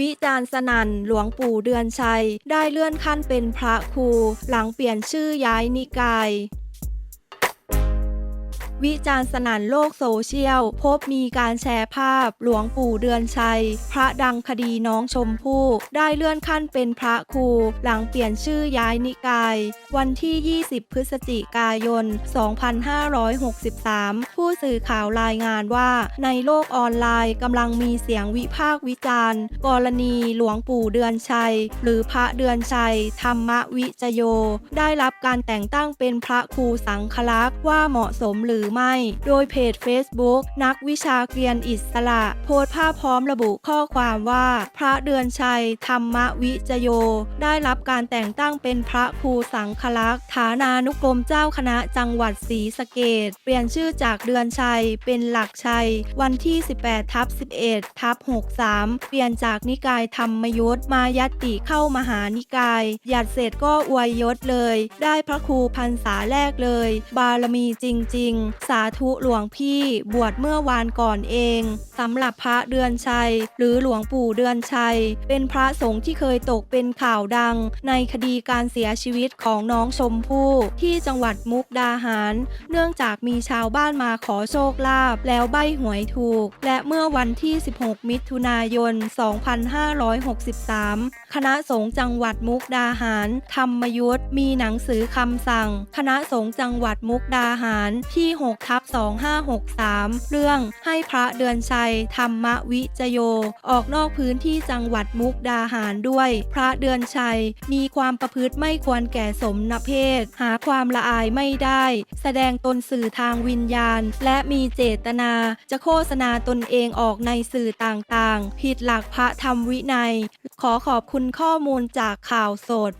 วิจารณ์สนั่นหลวงปู่เดือนชัย ได้เลื่อนขั้นเป็นพระครู หลังเปลี่ยนชื่อย้ายนิกาย วิจารณ์สนันโลกโซเชียล พบมีการแชร์ภาพ หลวงปู่เดือนชัย พระดังคดีน้องชมพู่ได้เลื่อนขั้นเป็นพระครู หลังเปลี่ยนชื่อย้ายนิกาย วันที่ 20 พฤศจิกายน 2563 ผู้สื่อข่าวรายงานว่า ในโลกออนไลน์กำลังมีเสียงวิพากษ์วิจารณ์ กรณีหลวงปู่เดือนชัย หรือพระเดือนชัย ธรรมวิจโย ได้รับการแต่งตั้งเป็นพระครูสังฆลักษณ์ว่าเหมาะสมหรือไม่ โดยเพจ Facebook นักวิชาเกรียนอิสระ โพสต์ภาพพร้อมระบุข้อความว่า พระเดือนชัย ธรรมวิจโย ได้รับการแต่งตั้งเป็นพระครูสังฆลักษณ์ฐานานุกรมเจ้าคณะจังหวัดศรีสะเกดเปลี่ยนชื่อจากเดือนชัยเป็นหลักชัย วันที่ 18ทับ11ทับ63 เปลี่ยนจากนิกายธรรมยุทธมายัตติเข้ามหานิกาย หยัดเสร็จก็อวยยศเลย ได้พระครูพรรษาแรกเลย บารมีจริงสาธุหลวงพี่บวชเมื่อวานก่อนเองสำหรับพระเดือนชัย หรือหลวงปู่เดือนชัย เป็นพระสงฆ์ที่เคยตกเป็นข่าวดัง ในคดีการเสียชีวิตของน้องชมพู่ที่จังหวัดมุกดาหาร เนื่องจากมีชาวบ้านมาขอโชคลาภแล้วใบหวยถูก และเมื่อวันที่ 16 มิถุนายน 2563 คณะสงฆ์จังหวัดมุกดาหาร ธรรมยุทธมีหนังสือคำสั่ง คณะสงฆ์จังหวัดมุกดาหารที่6ทับ2563 เรื่องให้พระเดือนชัย ธรรมวิจโย ออกนอกพื้นที่จังหวัดมุกดาหารด้วย พระเดือนชัย มีความประพฤติไม่ควรแก่สมณเพศ หาความละอายไม่ได้ แสดงตนสื่อทางวิญญาณ และมีเจตนา จะโฆษณาตนเองออกในสื่อต่างๆ ผิดหลักพระธรรมวินัย ขอขอบคุณข้อมูลจากข่าวสด